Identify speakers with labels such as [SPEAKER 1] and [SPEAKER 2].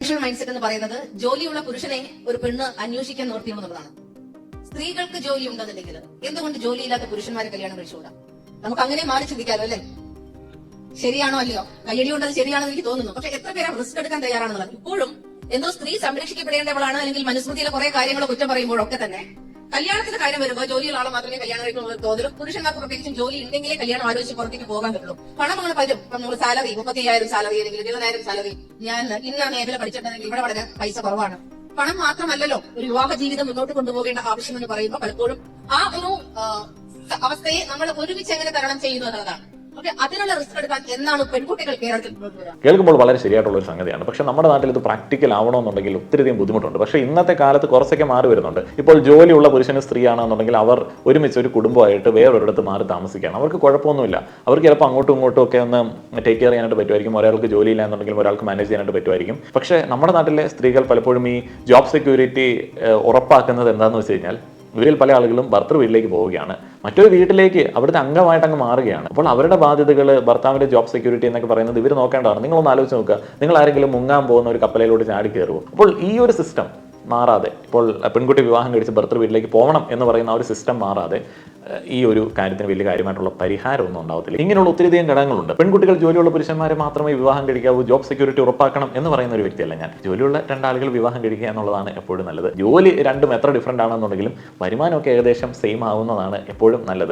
[SPEAKER 1] Traditional mind set എന്ന് പറയുന്നത് ജോലിയുള്ള പുരുഷനെ ഒരു പെണ്ണ് അന്വേഷിക്കാൻ നിർത്തിയുള്ളതാണ് സ്ത്രീകൾക്ക് ജോലി ഉണ്ടെന്നുണ്ടെങ്കിൽ എന്തുകൊണ്ട് ജോലിയില്ലാത്ത പുരുഷന്മാരെ കല്യാണം കഴിച്ചുകൂടാ നമുക്ക് അങ്ങനെ മാറി ചിന്തിക്കാലോ അല്ലേ? ശരിയാണോ അല്ലയോ? കയ്യടി കൊണ്ടത് ശരിയാണെന്ന് എനിക്ക് തോന്നുന്നു. പക്ഷെ എത്ര പേരാ റിസ്ക് എടുക്കാൻ തയ്യാറാണെന്നുള്ളത്? ഇപ്പോഴും എന്തോ സ്ത്രീ സംരക്ഷിക്കപ്പെടേണ്ടവളാണ് അല്ലെങ്കിൽ മനുസ്മൃതിയിലെ കുറെ കാര്യങ്ങൾ കുറ്റം പറയുമ്പോഴൊക്കെ തന്നെ കല്യാണത്തിന്റെ കാര്യം വരുമ്പോൾ ജോലിയുള്ള ആളെ മാത്രമേ കല്യാണം കഴിക്കുള്ളൂ തോന്നുള്ളൂ പുരുഷന്മാർക്ക് പ്രത്യേകിച്ചും ജോലി ഉണ്ടെങ്കിലേ കല്യാണം ആലോചിച്ച് പുറത്തേക്ക് പോകാൻ പറ്റുള്ളൂ. പണം നമ്മൾ പറ്റും. നമ്മൾ സാലറി മുപ്പത്തി അയ്യായിരം സാലറി അല്ലെങ്കിൽ ഇരുപതിനായിരം സാലറി ഞാൻ ഇന്ന മേഖല പഠിച്ചിട്ടുണ്ടെങ്കിൽ ഇവിടെ വളരെ പൈസ കുറവാണ്. പണം മാത്രമല്ലല്ലോ ഒരു വിവാഹ ജീവിതം മുന്നോട്ട് കൊണ്ടുപോകേണ്ട ആവശ്യം എന്ന് പറയുമ്പോൾ പലപ്പോഴും ആ ഒരു അവസ്ഥയെ നമ്മൾ ഒരുമിച്ച് എങ്ങനെ തരണം ചെയ്യുന്നു എന്നുള്ളതാണ്.
[SPEAKER 2] കേൾക്കുമ്പോൾ വളരെ ശരിയായിട്ടുള്ള ഒരു സംഗതിയാണ്. പക്ഷെ നമ്മുടെ നാട്ടിൽ ഇത് പ്രാക്ടിക്കൽ ആവണമെന്നുണ്ടെങ്കിൽ ഒത്തിരിയധികം ബുദ്ധിമുട്ടുണ്ട്. പക്ഷെ ഇന്നത്തെ കാലത്ത് കുറച്ചൊക്കെ മാറി വരുന്നുണ്ട്. ഇപ്പോൾ ജോലിയുള്ള പുരുഷന് സ്ത്രീയാണെന്നുണ്ടെങ്കിൽ അവർ ഒരുമിച്ച് ഒരു കുടുംബമായിട്ട് വേറൊരിടത്ത് മാറി താമസിക്കുകയാണ്. അവർക്ക് കുഴപ്പമൊന്നുമില്ല. അവർക്ക് ചിലപ്പോൾ അങ്ങോട്ടും ഇങ്ങോട്ടും ഒക്കെ ഒന്ന് ടേക്ക് കെയർ ചെയ്യാനായിട്ട് പറ്റുമായിരിക്കും. ഒരാൾക്ക് ജോലിയില്ല എന്നുണ്ടെങ്കിലും ഒരാൾക്ക് മാനേജ് ചെയ്യാനായിട്ട് പറ്റുമായിരിക്കും. പക്ഷേ നമ്മുടെ നാട്ടിലെ സ്ത്രീകൾ പലപ്പോഴും ഈ ജോബ് സെക്യൂരിറ്റി ഉറപ്പാക്കുന്നത് എന്താണെന്ന് വെച്ച് കഴിഞ്ഞാൽ ഇവരിൽ പല ആളുകളും ഭർത്തൃ വീട്ടിലേക്ക് പോവുകയാണ്. മറ്റൊരു വീട്ടിലേക്ക് അവിടുത്തെ അംഗമായിട്ട് അങ്ങ് മാറുകയാണ്. അപ്പോൾ അവരുടെ ബാധ്യതകൾ ഭർത്താവിന്റെ ജോബ് സെക്യൂരിറ്റി എന്നൊക്കെ പറയുന്നത് ഇവർ നോക്കേണ്ടതാണ്. നിങ്ങളൊന്ന് ആലോചിച്ച് നോക്കുക. നിങ്ങൾ ആരെങ്കിലും മുങ്ങാൻ പോകുന്ന ഒരു കപ്പലയിലോട്ട് ചാടി കയറുമോ അപ്പോൾ ഈ ഒരു സിസ്റ്റം മാറാതെ ഇപ്പോൾ പെൺകുട്ടി വിവാഹം കഴിച്ച് ഭർത്തൃ വീട്ടിലേക്ക് പോകണം എന്ന് പറയുന്ന ആ ഒരു സിസ്റ്റം മാറാതെ ഈ ഒരു കാര്യത്തിന് വലിയ കാര്യമായിട്ടുള്ള പരിഹാരമൊന്നും ഉണ്ടാവത്തില്ല. ഇങ്ങനെയുള്ള ഒത്തിരിയധികം ഘടകങ്ങളുണ്ട്. പെൺകുട്ടികൾ ജോലിയുള്ള പുരുഷന്മാരെ മാത്രമേ വിവാഹം കഴിക്കാവൂ ജോബ് സെക്യൂരിറ്റി ഉറപ്പാക്കണം എന്ന് പറയുന്ന ഒരു വ്യക്തിയല്ല ഞാൻ. ജോലിയുള്ള രണ്ടാളുകൾ വിവാഹം കഴിക്കുക എന്നുള്ളതാണ് എപ്പോഴും നല്ലത്. ജോലി രണ്ടും എത്ര ഡിഫറന്റ് ആണെന്നുണ്ടെങ്കിലും വരുമാനമൊക്കെ ഏകദേശം സെയിം ആവുന്നതാണ് എപ്പോഴും നല്ലത്.